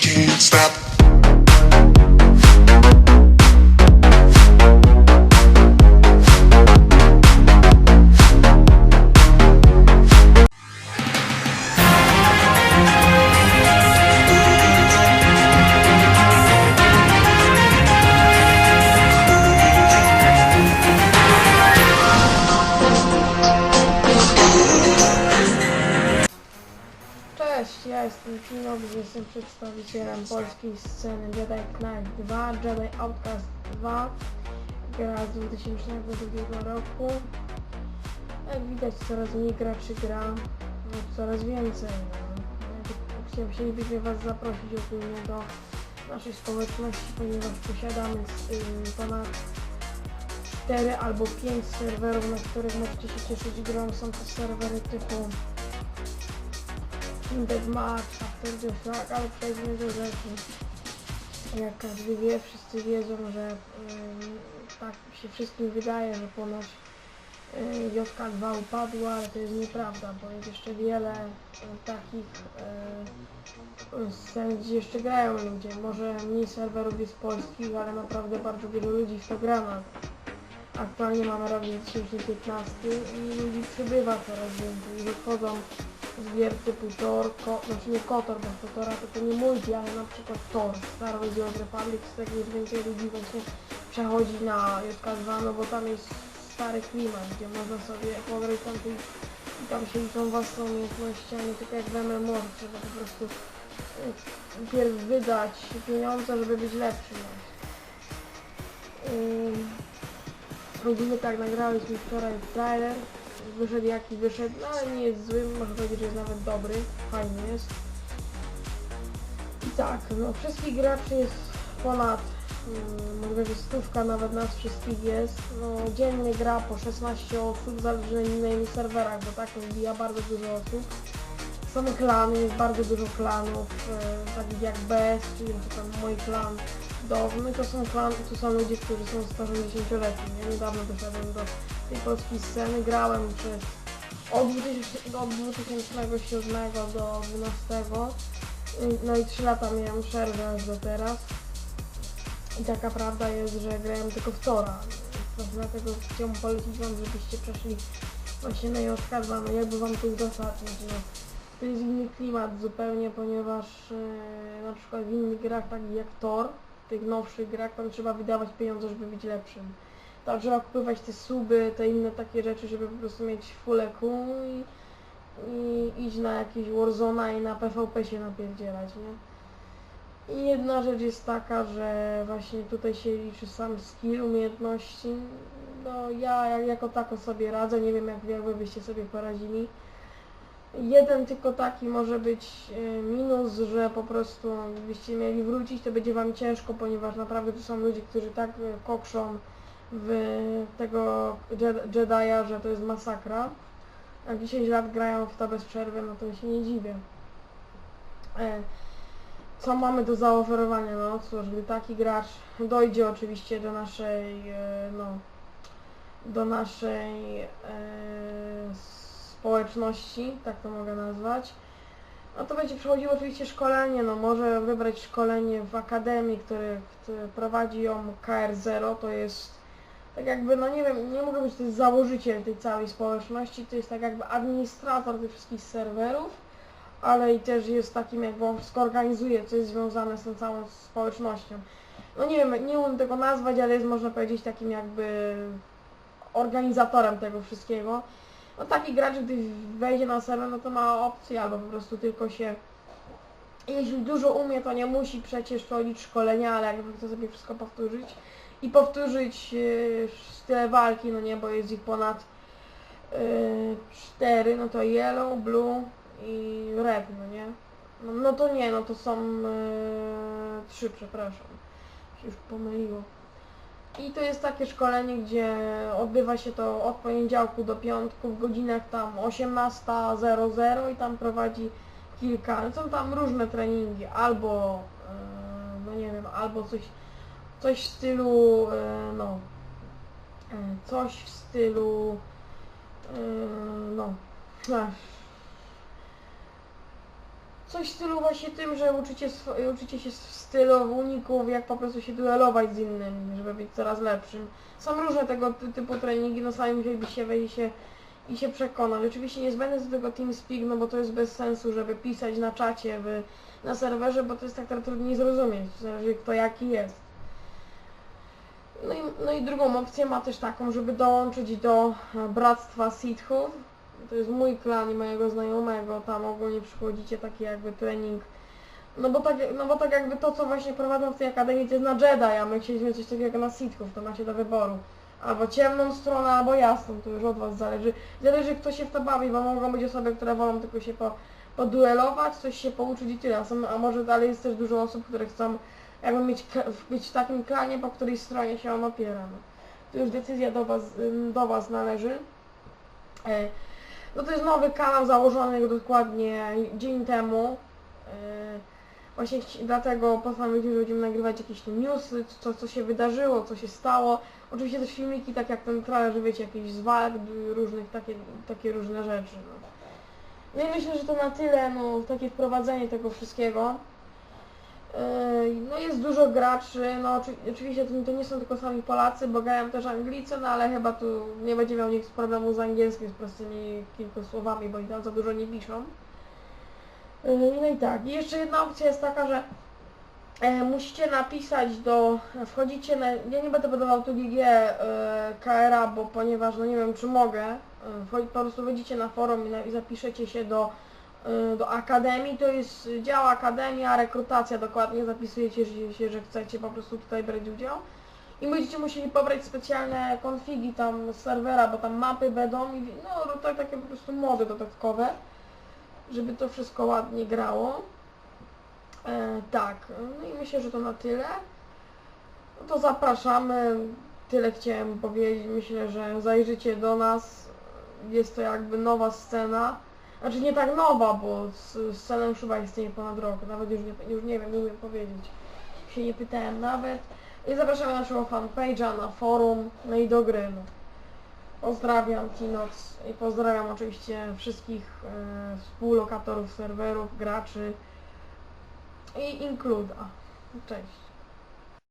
Can't stop. Ja jestem Kinox, jestem przedstawicielem polskiej sceny Jedi Knight 2, Jedi Outcast 2, gra z 2002 roku. Jak widać coraz mniej graczy gra, no, coraz więcej. No. Chciałem, chcielibyśmy Was zaprosić ogólnie do naszej społeczności, ponieważ posiadamy y, ponad 4 albo 5 serwerów, na których możecie się cieszyć grą. Są to serwery typu Deathmatch, After the Flag, ale przejdźmy do rzeczy. Jak każdy wie, wszyscy wiedzą, że tak się wszystkim wydaje, że ponoć y, JK2 upadła, ale to jest nieprawda, bo jest jeszcze wiele y, takich y, gdzie jeszcze grają ludzie. Może mniej serwerów jest polskich, ale naprawdę bardzo wielu ludzi w to gra. na- Aktualnie mamy rok 2015 i ludzi przybywa coraz więcej i wychodzą z gier typu Tor, ko, znaczy nie Kotor, bo Kotora to, to nie multi, ale na przykład Tor, Star Wars The Old Republic, z tego już więcej ludzi właśnie przechodzi na JK2, no bo tam jest stary klimat, gdzie można sobie pograć tam i tam się liczą własne umiejętności, a nie tylko jak w MMO, trzeba po prostu y, pierw wydać pieniądze, żeby być lepszym. Ym, Ogólnie tak nagraliśmy wczoraj trailer, wyszedł jaki wyszedł, no ale nie jest zły, można powiedzieć, że jest nawet dobry, fajny jest. I tak, no wszystkich graczy jest ponad, mm, może że stówka nawet nas wszystkich jest, no dziennie gra po 16 osób, zależy na ilu serwerach, bo tak wbija bardzo dużo osób. Są klany, jest bardzo dużo klanów, e, takich jak BS, czyli mój klan Downy, to są klan, to są ludzie, którzy są starzy 10-letni. Ja niedawno doszedłem do tej polskiej sceny, grałem przez od 2000, od 2007 do 2012, y, no i 3 lata miałem przerwę aż do teraz. I taka prawda jest, że grałem tylko w Tora. Właśnie dlatego chciałbym polecić wam, żebyście przeszli właśnie na JK2, no jakby wam to uzasadnić, no. To jest inny klimat zupełnie, ponieważ e, na przykład w innych grach takich jak Tor, tych nowszych grach, tam trzeba wydawać pieniądze, żeby być lepszym. Tam trzeba kupować te suby, te inne takie rzeczy, żeby po prostu mieć full EQ i, i iść na jakieś Warzona i na PvP się napierdzielać, nie? I jedna rzecz jest taka, że właśnie tutaj się liczy sam skill, umiejętności. No ja jak, jako tako sobie radzę, nie wiem jak wy byście sobie poradzili. Jeden tylko taki może być e, minus, że po prostu gdybyście mieli wrócić, to będzie wam ciężko, ponieważ naprawdę to są ludzie, którzy tak e, kokrzą w tego Jed- Jedi'a, że to jest masakra. Jak 10 lat grają w to bez przerwy, no to się nie dziwię. E, Co mamy do zaoferowania? No cóż, gdy taki gracz dojdzie oczywiście do naszej, e, no, do naszej e, społeczności, tak to mogę nazwać, no to będzie przechodziło oczywiście szkolenie, no może wybrać szkolenie w akademii, który, który prowadzi ją KR0, to jest tak jakby, no nie wiem, nie mogę być to jest założyciel tej całej społeczności, to jest tak jakby administrator tych wszystkich serwerów, ale i też jest takim jakby on wszystko organizuje, co jest związane z tą całą społecznością. No nie wiem, nie umiem tego nazwać, ale jest można powiedzieć takim jakby organizatorem tego wszystkiego. No taki gracz, gdy wejdzie na serwer, no to ma opcję albo po prostu tylko się... Jeśli dużo umie, to nie musi przecież prowadzić szkolenia, ale jak chce sobie wszystko powtórzyć i powtórzyć yy, tyle walki, no nie, bo jest ich ponad yy, cztery, no to yellow, blue i red, no nie? No, no to nie, no to są yy, trzy, przepraszam. Się już pomyliło. I to jest takie szkolenie, gdzie odbywa się to od poniedziałku do piątku w godzinach tam 18.00 i tam prowadzi kilka, są tam różne treningi, albo e, no nie wiem, albo coś, coś w stylu, e, no, e, coś w stylu, no. Coś w stylu właśnie tym, że uczycie, uczycie się w stylu uników, jak po prostu się duelować z innymi, żeby być coraz lepszym. Są różne tego ty- typu treningi, no sami musielibyście wejść i się, i się przekonać. Oczywiście niezbędny jest do tego TeamSpeak, no bo to jest bez sensu, żeby pisać na czacie, na serwerze, bo to jest tak trudniej zrozumieć, zależy kto jaki jest. No i, no i drugą opcję ma też taką, żeby dołączyć do e, Bractwa Sithów. To jest mój klan i mojego znajomego, tam ogólnie przychodzicie taki jakby trening. No bo tak, no bo tak jakby to, co właśnie prowadzą w tej akademii, to jest na Jedi, a my chcieliśmy coś takiego na Sithów, to macie do wyboru. Albo ciemną stronę, albo jasną, to już od was zależy. Zależy kto się w to bawi, bo mogą być osoby, które wolą tylko się po, poduelować, coś się pouczyć i tyle. Są, a może dalej jest też dużo osób, które chcą jakby mieć, być w takim klanie, po której stronie się on opiera. No. To już decyzja do was, do was należy. E, No to jest nowy kanał założony dokładnie dzień temu. E, Właśnie dlatego postanowiliśmy, że będziemy nagrywać jakieś newsy, co, co się wydarzyło, co się stało. Oczywiście też filmiki, tak jak ten trailer, wiecie, jakieś z walk, różnych, takie, takie różne rzeczy. No. no i myślę, że to na tyle, no, takie wprowadzenie tego wszystkiego. No jest dużo graczy, no oczy- oczywiście to, nie są tylko sami Polacy, bo grają też Anglicy, no ale chyba tu nie będzie miał nikt problemu z angielskim, z prostymi kilku słowami, bo oni tam za dużo nie piszą. No i tak, i jeszcze jedna opcja jest taka, że e, musicie napisać do, wchodzicie na, ja nie będę podawał tu GG e, KRA, bo ponieważ no nie wiem czy mogę, e, po prostu wejdziecie na forum i, zapiszecie się do do akademii, to jest y, dział akademia, rekrutacja dokładnie, zapisujecie się, że chcecie po prostu tutaj brać udział i będziecie musieli pobrać specjalne konfigi tam z serwera, bo tam mapy będą i no to takie po prostu mody dodatkowe, żeby to wszystko ładnie grało. E, tak, no i myślę, że to na tyle. No to zapraszamy, tyle chciałem powiedzieć, myślę, że zajrzycie do nas, jest to jakby nowa scena. Znaczy nie tak nowa, bo s- scena już chyba istnieje ponad rok, nawet już nie, już nie wiem, nie umiem powiedzieć. Się nie pytałem nawet. I zapraszamy na naszego fanpage'a, na forum, no i do gry. No. Pozdrawiam Tinox i pozdrawiam oczywiście wszystkich e, współlokatorów serwerów, graczy i Includa. Cześć.